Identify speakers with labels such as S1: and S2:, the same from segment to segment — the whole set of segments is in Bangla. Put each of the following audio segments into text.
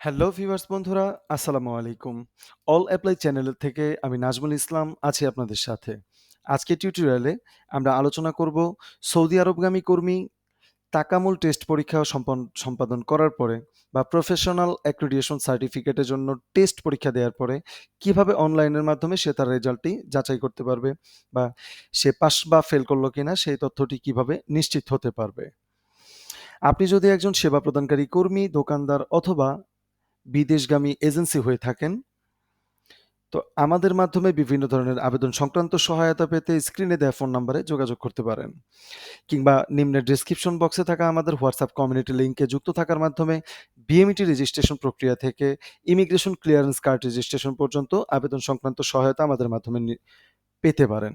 S1: হ্যালো ভিউয়ার্স বন্ধুরা, আসসালামু আলাইকুম। অল অ্যাপ্লাই চ্যানেলের থেকে আমি নাজমুল ইসলাম আছি আপনাদের সাথে। আজকে টিউটোরিয়ালে আমরা আলোচনা করব সৌদি আরবগামী কর্মী তাকামুল টেস্ট পরীক্ষা সম্পাদন করার পরে বা প্রফেশনাল অ্যাক্রিডিয়েশন সার্টিফিকেটের জন্য টেস্ট পরীক্ষা দেওয়ার পরে কীভাবে অনলাইনের মাধ্যমে সে তার রেজাল্টটি যাচাই করতে পারবে বা সে পাস বা ফেল করল কিনা সেই তথ্যটি কীভাবে নিশ্চিত হতে পারবে। আপনি যদি একজন সেবা প্রদানকারী কর্মী, দোকানদার অথবা বিদেশগামী এজেন্সি হয়ে থাকেন। তো আমাদের মাধ্যমে বিভিন্ন ধরনের আবেদন সংক্রান্ত সহায়তা পেতে স্ক্রিনে দেওয়া ফোন নাম্বারে যোগাযোগ করতে পারেন। কিংবা নিম্নের ডিসক্রিপশন বক্সে থাকা আমাদের হোয়াটসঅ্যাপ কমিউনিটি লিঙ্কে যুক্ত থাকার মাধ্যমে বিএমইটি রেজিস্ট্রেশন প্রক্রিয়া থেকে ইমিগ্রেশন ক্লিয়ারেন্স কার্ড রেজিস্ট্রেশন পর্যন্ত আবেদন সংক্রান্ত সহায়তা আমাদের মাধ্যমে পেতে পারেন।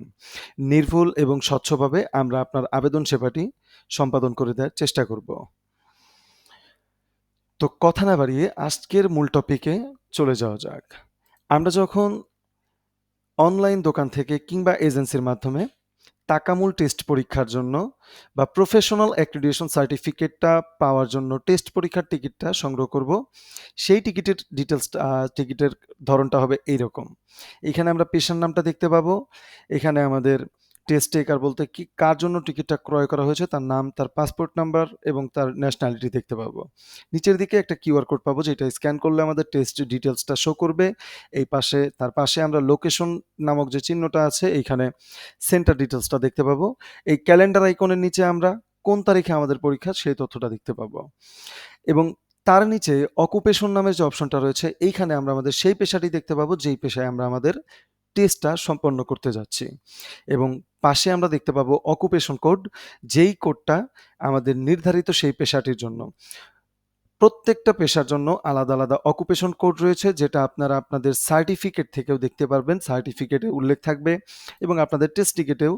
S1: নির্ভুল এবং স্বচ্ছভাবে আমরা আপনার আবেদন সেবাটি সম্পাদন করে দেওয়ার চেষ্টা করব। তো কথা না বাড়িয়ে আজকের মূল টপিকে চলে যাওয়া যাক। আমরা যখন অনলাইন দোকান থেকে কিংবা এজেন্সির মাধ্যমে তাকামূল টেস্ট পরীক্ষার জন্য বা প্রফেশনাল অ্যাক্রিডিটেশন সার্টিফিকেটটা পাওয়ার জন্য টেস্ট পরীক্ষার টিকিটটা সংগ্রহ করব, সেই টিকিটের ডিটেলস টিকিটের ধরনটা হবে এইরকম। এখানে আমরা পেশার নামটা দেখতে পাবো। এখানে আমাদের টেস্ট টেকার বলতে কি, কার জন্য টিকিটটা ক্রয় করা হয়েছে, তার নাম, তার পাসপোর্ট নাম্বার এবং তার ন্যাশনালিটি দেখতে পাবো। নিচের দিকে একটা কিউআর কোড পাবো, যেটা স্ক্যান করলে আমাদের টেস্ট ডিটেলসটা শো করবে। এই পাশে, তার পাশে আমরা লোকেশন নামক যে চিহ্নটা আছে, এইখানে সেন্টার ডিটেলসটা দেখতে পাবো। এই ক্যালেন্ডার আইকনের নিচে আমরা কোন তারিখে আমাদের পরীক্ষা, সেই তথ্যটা দেখতে পাবো। এবং তার নিচে অকুপেশন নামের যে অপশনটা রয়েছে, এইখানে আমরা আমাদের সেই পেশাটি দেখতে পাবো, যেই পেশায় আমরা আমাদের টেস্টটা সম্পন্ন করতে যাচ্ছি। এবং পাশে আমরা দেখতে পাবো অকুপেশন কোড যেই কোডটা আমাদের নির্ধারিত সেই পেশাটির জন্য। প্রত্যেকটা পেশার জন্য আলাদা আলাদা অকুপেশন কোড রয়েছে, যেটা আপনারা আপনাদের সার্টিফিকেট থেকেও দেখতে পারবেন। সার্টিফিকেটে উল্লেখ থাকবে এবং আপনাদের টেস্ট টিকেটেও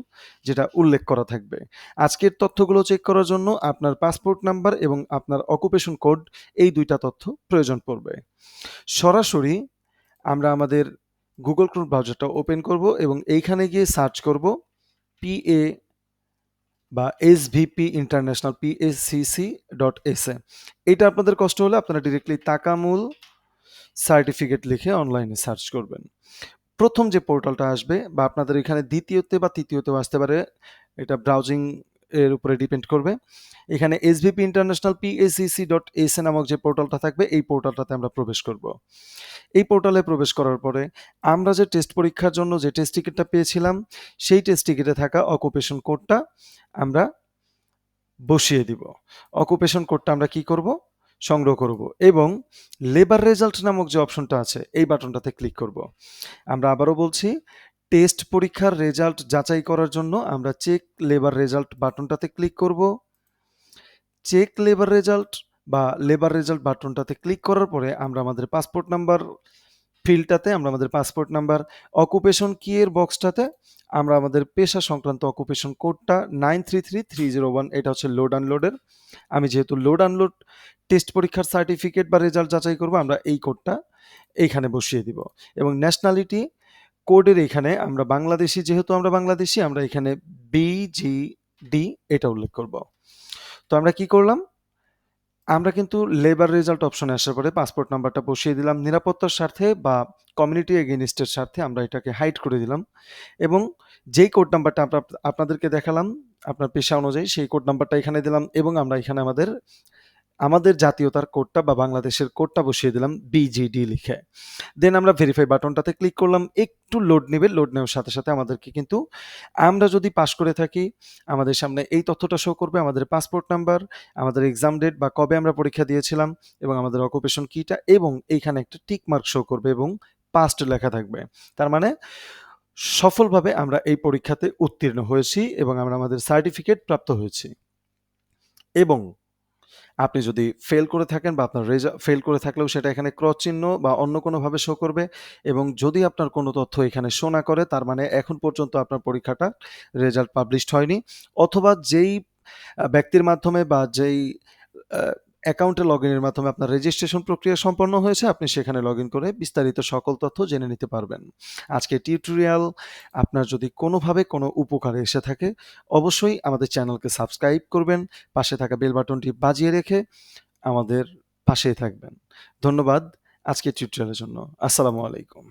S1: যেটা উল্লেখ করা থাকবে। আজকের তথ্যগুলো চেক করার জন্য আপনার পাসপোর্ট নাম্বার এবং আপনার অকুপেশন কোড এই দুইটা তথ্য প্রয়োজন পড়বে। সরাসরি আমরা আমাদের গুগল ক্রোম ব্রাউজারটা ওপেন করব এবং এইখানে গিয়ে সার্চ করব পিএ বা SVP international PSCC dot S A এটা আপনাদের কষ্ট হলে আপনারা ডিরেক্টলি তাকামুল সার্টিফিকেট লিখে অনলাইনে সার্চ করবেন। প্রথম যে পোর্টালটা আসবে বা আপনাদের এখানে দ্বিতীয়তে বা তৃতীয়তেও আসতে পারে, এটা ব্রাউজিং এর উপরে ডিপেন্ড করবে। এখানে S SVP international PSCC dot S A নামক যে পোর্টালটা থাকবে, এই পোর্টালটাতে আমরা প্রবেশ করব। এই পোর্টালে প্রবেশ করার পরে আমরা যে টেস্ট পরীক্ষার জন্য যে টেস্ট টিকিটটা পেয়েছিলাম, সেই টেস্ট টিকিটে থাকা অকুপেশন কোডটা আমরা বসিয়ে দিব। অকুপেশন কোডটা আমরা কি করব? সংগ্রহ করব এবং লেবার রেজাল্ট নামক যে অপশনটা আছে, এই বাটনটাতে ক্লিক করব। আমরা আবারও বলছি টেস্ট পরীক্ষার রেজাল্ট যাচাই করার জন্য আমরা চেক লেবার রেজাল্ট বাটনটাতে ক্লিক করব। চেক লেবার রেজাল্ট বা লেবার রেজাল্ট বাটনটাতে ক্লিক করার পরে আমরা আমাদের পাসপোর্ট নাম্বার ফিল্ডটাতে, আমরা আমাদের পাসপোর্ট নাম্বার, অকুপেশন কি এর বক্সটাতে, আমরা আমাদের পেশা সংক্রান্ত অকুপেশন কোডটা nine three three three zero one, এটা হচ্ছে লোড আনলোডের। আমি যেহেতু লোড আনলোড টেস্ট পরীক্ষার সার্টিফিকেট বা রেজাল্ট যাচাই করব, আমরা এই কোডটা এইখানে বসিয়ে দিব। এবং ন্যাশনালিটি কোডের এখানে আমরা বাংলাদেশি, যেহেতু আমরা বাংলাদেশি, আমরা এখানে বিজিডি এটা উল্লেখ করব। তো আমরা কি করলাম? আমরা কিন্তু লেবার রেজাল্ট অপশনে আসার পরে পাসপোর্ট নাম্বারটা বসিয়ে দিলাম। নিরাপত্তার স্বার্থে বা কমিউনিটি এগেনিস্টের স্বার্থে আমরা এটাকে হাইড করে দিলাম এবং যেই কোড নাম্বারটা আমরা আপনাদেরকে দেখালাম, আপনার পেশা অনুযায়ী সেই কোড নাম্বারটা এখানে দিলাম এবং আমরা এখানে আমাদের আমাদের জাতীয়তার কোডটা বা বাংলাদেশের কোডটা বসিয়ে দিলাম বিজিডি লিখে। দেন আমরা ভেরিফাই বাটনটাতে ক্লিক করলাম, একটু লোড নেবে লোড নেওয়ার সাথে সাথে আমাদেরকে কিন্তু আমরা যদি পাশ করে থাকি, আমাদের সামনে এই তথ্যটা শো করবে, আমাদের পাসপোর্ট নাম্বার আমাদের এক্সাম ডেট বা কবে আমরা পরীক্ষা দিয়েছিলাম এবং আমাদের অকুপেশন কিটা এবং এইখানে একটা টিক মার্ক শো করবে এবং পাস্ট লেখা থাকবে। তার মানে সফলভাবে আমরা এই পরীক্ষাতে উত্তীর্ণ হয়েছি এবং আমরা আমাদের সার্টিফিকেট প্রাপ্ত হয়েছি। এবং আপনি যদি ফেল করে থাকেন বা আপনার রেজাল্ট ফেল করে থাকলেও সেটা এখানে ক্রস চিহ্ন বা অন্য কোনোভাবে শো করবে এবং যদি আপনার কোনো তথ্য এখানে শো না করে, তার মানে এখন পর্যন্ত আপনার পরীক্ষাটা রেজাল্ট পাবলিশড হয়নি অথবা যেই ব্যক্তির মাধ্যমে বা যেই অ্যাকাউন্টে লগ ইনের মাধ্যমে আপনার রেজিস্ট্রেশন প্রক্রিয়া সম্পন্ন হয়েছে, আপনি সেখানে লগ ইন করে বিস্তারিত সকল তথ্য জেনে নিতে পারবেন আজকে টিউটোরিয়াল আপনার যদি কোনোভাবে কোনো উপকারে এসে থাকে, অবশ্যই আমাদের চ্যানেলকে সাবস্ক্রাইব করবেন, পাশে থাকা বেল বাটনটি বাজিয়ে রেখে আমাদের পাশেই থাকবেন। ধন্যবাদ আজকের টিউটোরিয়ালের জন্য। আসসালামু আলাইকুম।